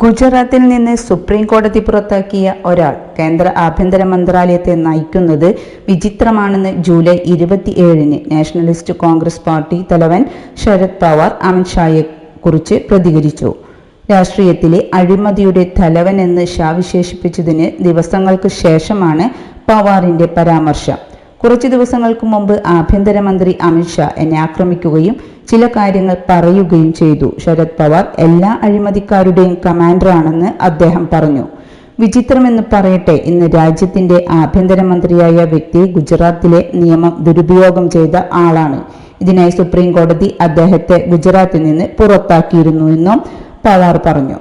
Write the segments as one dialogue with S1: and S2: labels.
S1: ഗുജറാത്തിൽ നിന്ന് സുപ്രീം കോടതി പുറത്താക്കിയ ഒരാൾ കേന്ദ്ര ആഭ്യന്തര മന്ത്രാലയത്തെ നയിക്കുന്നത് വിചിത്രമാണെന്ന് ജൂലൈ ഇരുപത്തിയേഴിന് നാഷണലിസ്റ്റ് കോൺഗ്രസ് പാർട്ടി തലവൻ ശരത് പവാർ അമിത്ഷായെ കുറിച്ച് പ്രതികരിച്ചു. രാഷ്ട്രീയത്തിലെ അഴിമതിയുടെ തലവൻ എന്ന് ഷാ വിശേഷിപ്പിച്ചതിന് ദിവസങ്ങൾക്ക് ശേഷമാണ് പവാറിന്റെ പരാമർശം. കുറച്ചു ദിവസങ്ങൾക്ക് മുമ്പ് ആഭ്യന്തരമന്ത്രി അമിത്ഷാ എന്നെ ആക്രമിക്കുകയും ചില കാര്യങ്ങൾ പറയുകയും ചെയ്തു. ശരത് പവാർ എല്ലാ അഴിമതിക്കാരുടെയും കമാൻഡറാണെന്ന് അദ്ദേഹം പറഞ്ഞു. വിചിത്രമെന്ന് പറയട്ടെ ഇന്ന് രാജ്യത്തിന്റെ ആഭ്യന്തരമന്ത്രിയായ വ്യക്തി ഗുജറാത്തിലെ നിയമം ദുരുപയോഗം ചെയ്ത ആളാണ്. ഇതിനായി സുപ്രീം കോടതി അദ്ദേഹത്തെ ഗുജറാത്തിൽ നിന്ന് പുറത്താക്കിയിരുന്നു എന്നും പവാർ പറഞ്ഞു.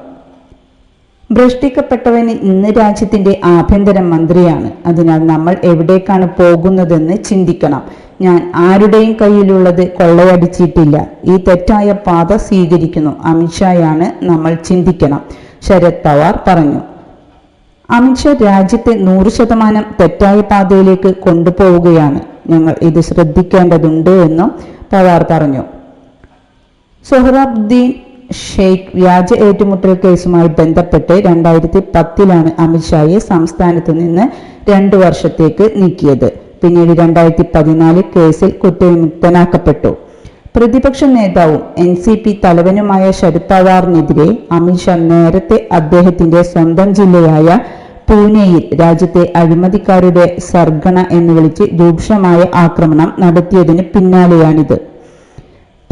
S1: ഭ്രഷ്ടിക്കപ്പെട്ടവന് ഇന്ന് രാജ്യത്തിന്റെ ആഭ്യന്തര മന്ത്രിയാണ്. അതിനാൽ നമ്മൾ എവിടേക്കാണ് പോകുന്നതെന്ന് ചിന്തിക്കണം. ഞാൻ ആരുടെയും കയ്യിലുള്ളത് കൊള്ളയടിച്ചിട്ടില്ല. ഈ തെറ്റായ പാത സ്വീകരിക്കുന്നു. അമിത്ഷായാണ് നമ്മൾ ചിന്തിക്കണം. ശരത് പവാർ പറഞ്ഞു. അമിത്ഷാ രാജ്യത്തെ നൂറ് ശതമാനം തെറ്റായ പാതയിലേക്ക് കൊണ്ടുപോവുകയാണ്. ഞങ്ങൾ ഇത് ശ്രദ്ധിക്കേണ്ടതുണ്ട് എന്നും പവാർ പറഞ്ഞു. സൊഹ്റാബുദ്ദീൻ ഷെയ്ഖ് വ്യാജ ഏറ്റുമുട്ടൽ കേസുമായി ബന്ധപ്പെട്ട് രണ്ടായിരത്തി പത്തിലാണ് അമിത്ഷായെ സംസ്ഥാനത്ത് നിന്ന് രണ്ടു വർഷത്തേക്ക് നീക്കിയത്. പിന്നീട് രണ്ടായിരത്തി പതിനാല് കേസിൽ കുറ്റവിമുക്തനാക്കപ്പെട്ടു. പ്രതിപക്ഷ നേതാവും എൻ സി പി തലവനുമായ ശരത് പവാറിനെതിരെ അമിത്ഷാ നേരത്തെ അദ്ദേഹത്തിന്റെ സ്വന്തം ജില്ലയായ പൂനെയിൽ രാജ്യത്തെ അഴിമതിക്കാരുടെ സർഗണ എന്ന് വിളിച്ച് രൂക്ഷമായ ആക്രമണം നടത്തിയതിന് പിന്നാലെയാണിത്.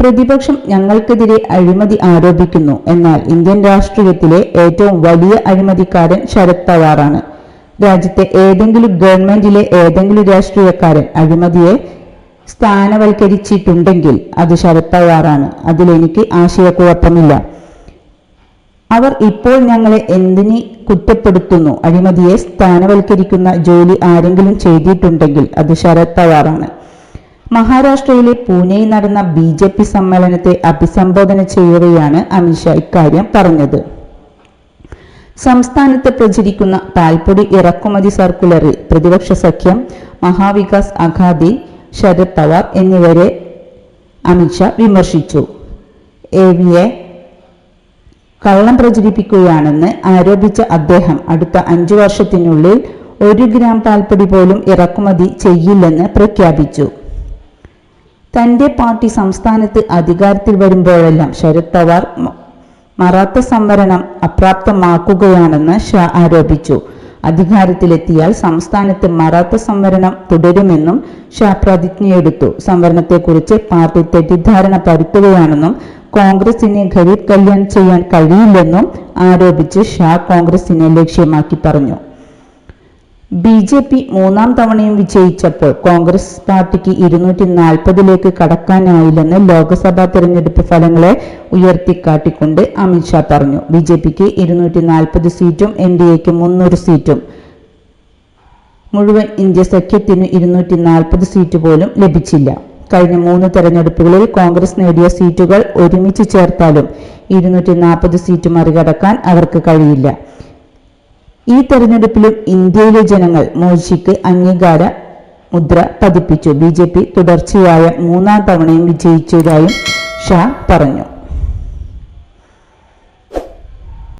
S1: പ്രതിപക്ഷം ഞങ്ങൾക്കെതിരെ അഴിമതി ആരോപിക്കുന്നു. എന്നാൽ ഇന്ത്യൻ രാഷ്ട്രീയത്തിലെ ഏറ്റവും വലിയ അഴിമതിക്കാരൻ ശരത് പവാറാണ്. രാജ്യത്തെ ഏതെങ്കിലും ഗവൺമെന്റിലെ ഏതെങ്കിലും രാഷ്ട്രീയക്കാരൻ അഴിമതിയെ സ്ഥാനവൽക്കരിച്ചിട്ടുണ്ടെങ്കിൽ അത് ശരത് പവാറാണ്. അതിലെനിക്ക് ആശയക്കുഴപ്പമില്ല. അവർ ഇപ്പോൾ ഞങ്ങളെ എന്തിന് കുറ്റപ്പെടുത്തുന്നു? അഴിമതിയെ സ്ഥാനവൽക്കരിക്കുന്ന ജോലി ആരെങ്കിലും ചെയ്തിട്ടുണ്ടെങ്കിൽ അത് ശരത് പവാറാണ്. മഹാരാഷ്ട്രയിലെ പൂനെയിൽ നടന്ന ബി ജെ പി സമ്മേളനത്തെ അഭിസംബോധന ചെയ്യവെയാണ് അമിത്ഷാ ഇക്കാര്യം പറഞ്ഞത്. സംസ്ഥാനത്ത് പ്രചരിക്കുന്ന പാൽപ്പൊടി ഇറക്കുമതി സർക്കുലറിൽ പ്രതിപക്ഷ സഖ്യം മഹാവികാസ് അഘാദി ശരത് പവാർ എന്നിവരെ അമിത്ഷാ വിമർശിച്ചു. എ വിയെ കള്ളം പ്രചരിപ്പിക്കുകയാണെന്ന് ആരോപിച്ച അദ്ദേഹം അടുത്ത അഞ്ചു വർഷത്തിനുള്ളിൽ ഒരു ഗ്രാം പാൽപ്പൊടി പോലും ഇറക്കുമതി ചെയ്യില്ലെന്ന് പ്രഖ്യാപിച്ചു. തന്റെ പാർട്ടി സംസ്ഥാനത്ത് അധികാരത്തിൽ വരുമ്പോഴെല്ലാം ശരത് പവാർ മറാത്ത സംവരണം അപ്രാപ്തമാക്കുകയാണെന്ന് ഷാ ആരോപിച്ചു. അധികാരത്തിലെത്തിയാൽ സംസ്ഥാനത്ത് മറാത്ത സംവരണം തുടരുമെന്നും ഷാ പ്രതിജ്ഞയെടുത്തു. സംവരണത്തെക്കുറിച്ച് പാർട്ടി തെറ്റിദ്ധാരണ പരത്തുകയാണെന്നും കോൺഗ്രസിനെ ഗരീബ് കല്യാൺ ചെയ്യാൻ കഴിയില്ലെന്നും ആരോപിച്ച് ഷാ കോൺഗ്രസിനെ ലക്ഷ്യമാക്കി പറഞ്ഞു. ബി ജെ പി മൂന്നാം തവണയും വിജയിച്ചപ്പോൾ കോൺഗ്രസ് പാർട്ടിക്ക് ഇരുന്നൂറ്റി നാൽപ്പതിലേക്ക് കടക്കാനായില്ലെന്ന് ലോക്സഭാ തെരഞ്ഞെടുപ്പ് ഫലങ്ങളെ ഉയർത്തിക്കാട്ടിക്കൊണ്ട് അമിത്ഷാ പറഞ്ഞു. ബി ജെ പിക്ക് ഇരുന്നൂറ്റി നാൽപ്പത് സീറ്റും എൻ ഡി എക്ക് മുന്നൂറ് സീറ്റും. മുഴുവൻ ഇന്ത്യ സഖ്യത്തിന് ഇരുന്നൂറ്റി നാൽപ്പത് സീറ്റ് പോലും ലഭിച്ചില്ല. കഴിഞ്ഞ മൂന്ന് തെരഞ്ഞെടുപ്പുകളിൽ കോൺഗ്രസ് നേടിയ സീറ്റുകൾ ഒരുമിച്ച് ചേർത്താലും ഇരുന്നൂറ്റി നാൽപ്പത് സീറ്റ് മറികടക്കാൻ അവർക്ക് കഴിയില്ല. ഈ തെരഞ്ഞെടുപ്പിലും ഇന്ത്യയിലെ ജനങ്ങൾ മോദിജിക്ക് അംഗീകാര മുദ്ര പതിപ്പിച്ചു. ബി ജെ പി തുടർച്ചയായ മൂന്നാം തവണയും വിജയിച്ചതായും ഷാ പറഞ്ഞു.